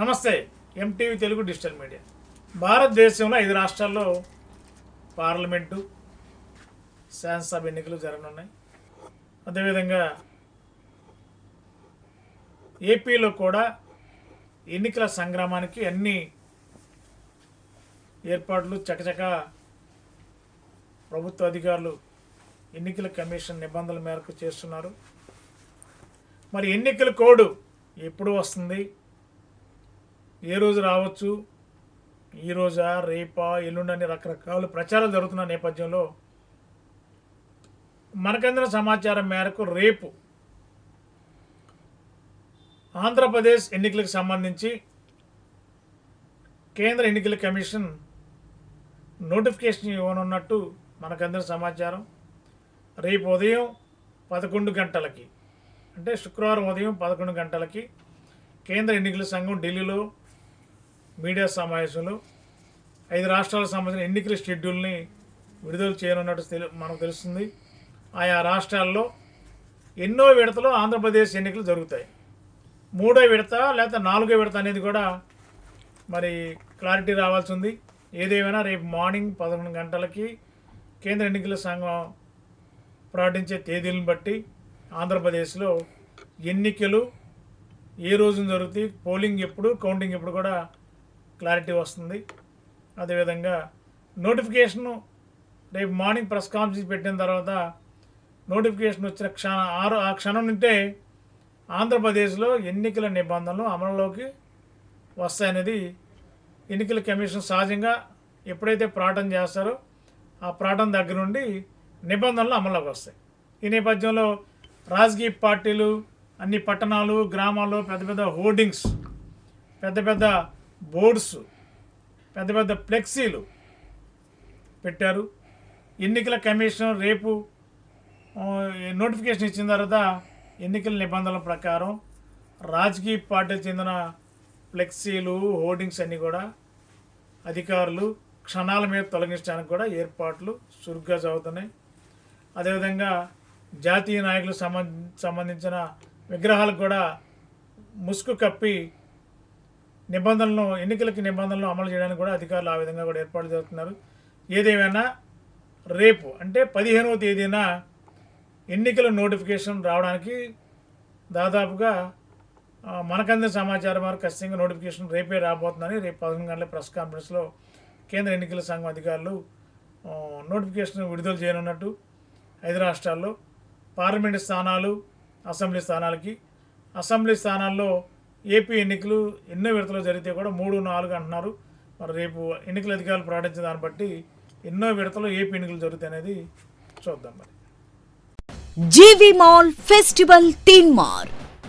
నమస్తే MTV Telugu digital media. భారతదేశంలో ఐదు రాష్ట్రాల్లో పార్లమెంటు శాసనసభ ఎన్నికలు జరగనున్నాయి. అదేవిధంగా ఏపీలో కూడా ఎన్నికల సంగ్రామానికి అన్ని ఏర్పాట్లు చకచక ప్రభుత్వ అధికారులు ఎన్నికల కమిషన్ నిబంధనల మేరకు చేస్తున్నారు. మరి ఎన్నికల కోడ్ ఎప్పుడు వస్తుంది? ఏ రోజు రావచ్చు? ఈ రోజా రేపా ఎల్లుండి అని రకరకాల ప్రచారాలు జరుగుతున్న నేపథ్యంలో మనకందిన సమాచారం మేరకు రేపు ఆంధ్రప్రదేశ్ ఎన్నికలకు సంబంధించి కేంద్ర ఎన్నికల కమిషన్ నోటిఫికేషన్ ఇవ్వనున్నట్టు మనకందిన సమాచారం. రేపు ఉదయం పదకొండు గంటలకి అంటే శుక్రవారం ఉదయం పదకొండు గంటలకి కేంద్ర ఎన్నికల సంఘం ఢిల్లీలో మీడియా సమావేశంలో ఐదు రాష్ట్రాలకు సంబంధించిన ఎన్నికల షెడ్యూల్ని విడుదల చేయనున్నట్టు తెలు- మనకు తెలుస్తుంది. ఆయా రాష్ట్రాల్లో ఎన్నో విడతలో ఆంధ్రప్రదేశ్ ఎన్నికలు జరుగుతాయి. మూడో విడత లేకపోతే నాలుగో విడత అనేది కూడా మరి క్లారిటీ రావాల్సి ఉంది. ఏదేమైనా రేపు మార్నింగ్ పదకొండు గంటలకి కేంద్ర ఎన్నికల సంఘం ప్రకటించే తేదీలను బట్టి ఆంధ్రప్రదేశ్లో ఎన్నికలు ఏ రోజున జరుగుతాయి పోలింగ్ ఎప్పుడు కౌంటింగ్ ఎప్పుడు కూడా క్లారిటీ వస్తుంది. అదేవిధంగా నోటిఫికేషను రేపు మార్నింగ్ ప్రెస్ కాన్ఫరెన్స్ పెట్టిన తర్వాత నోటిఫికేషన్ వచ్చిన క్షణ ఆరు ఆ క్షణం నుంటే ఆంధ్రప్రదేశ్లో ఎన్నికల నిబంధనలు అమలులోకి వస్తాయనేది ఎన్నికల కమిషన్ సహజంగా ఎప్పుడైతే ప్రాటం చేస్తారో ఆ ప్రాటం దగ్గర నుండి నిబంధనలు అమల్లోకి వస్తాయి. ఈ నేపథ్యంలో రాజకీయ పార్టీలు అన్ని పట్టణాలు గ్రామాల్లో పెద్ద పెద్ద హోర్డింగ్స్ పెద్ద పెద్ద బోర్డ్స్ పెద్ద పెద్ద ఫ్లెక్సీలు పెట్టారు. ఎన్నికల కమిషన్ రేపు నోటిఫికేషన్ ఇచ్చిన తర్వాత ఎన్నికల నిబంధనల ప్రకారం రాజకీయ పార్టీకి చెందిన ఫ్లెక్సీలు హోర్డింగ్స్ అన్నీ కూడా అధికారులు క్షణాల మీద తొలగించడానికి కూడా ఏర్పాట్లు చురుగ్గా జరుగుతున్నాయి. అదేవిధంగా జాతీయ నాయకులకు సంబంధించిన విగ్రహాలకు కూడా ముసుగు కప్పి నిబంధనలను ఎన్నికలకి నిబంధనలు అమలు చేయడానికి కూడా అధికారులు ఆ విధంగా కూడా ఏర్పాటు చేస్తున్నారు ఏదేమైనా రేపు అంటే పదిహేనవ తేదీన ఎన్నికల నోటిఫికేషన్ రావడానికి దాదాపుగా మనకందిన సమాచారం మేరకు ఖచ్చితంగా నోటిఫికేషన్ రేపే రాబోతుందని రేపు పదకొండు గంటల ప్రెస్ కాన్ఫరెన్స్లో కేంద్ర ఎన్నికల సంఘం అధికారులు నోటిఫికేషన్ విడుదల చేయనున్నట్టు ఐదు రాష్ట్రాల్లో పార్లమెంటు స్థానాలు అసెంబ్లీ స్థానాలకి. అసెంబ్లీ స్థానాల్లో ఏపీ ఎన్నికలు ఎన్నో విడతలు జరిగితే కూడా మూడు నాలుగు అంటున్నారు. మరి రేపు ఎన్నికల అధికారులు ప్రకటించిన దాన్ని బట్టి ఎన్నో విడతలు ఏపీ ఎన్నికలు జరుగుతాయి అనేది చూద్దాం మరి. జీవి మాల్ ఫెస్టివల్ తీన్ మార్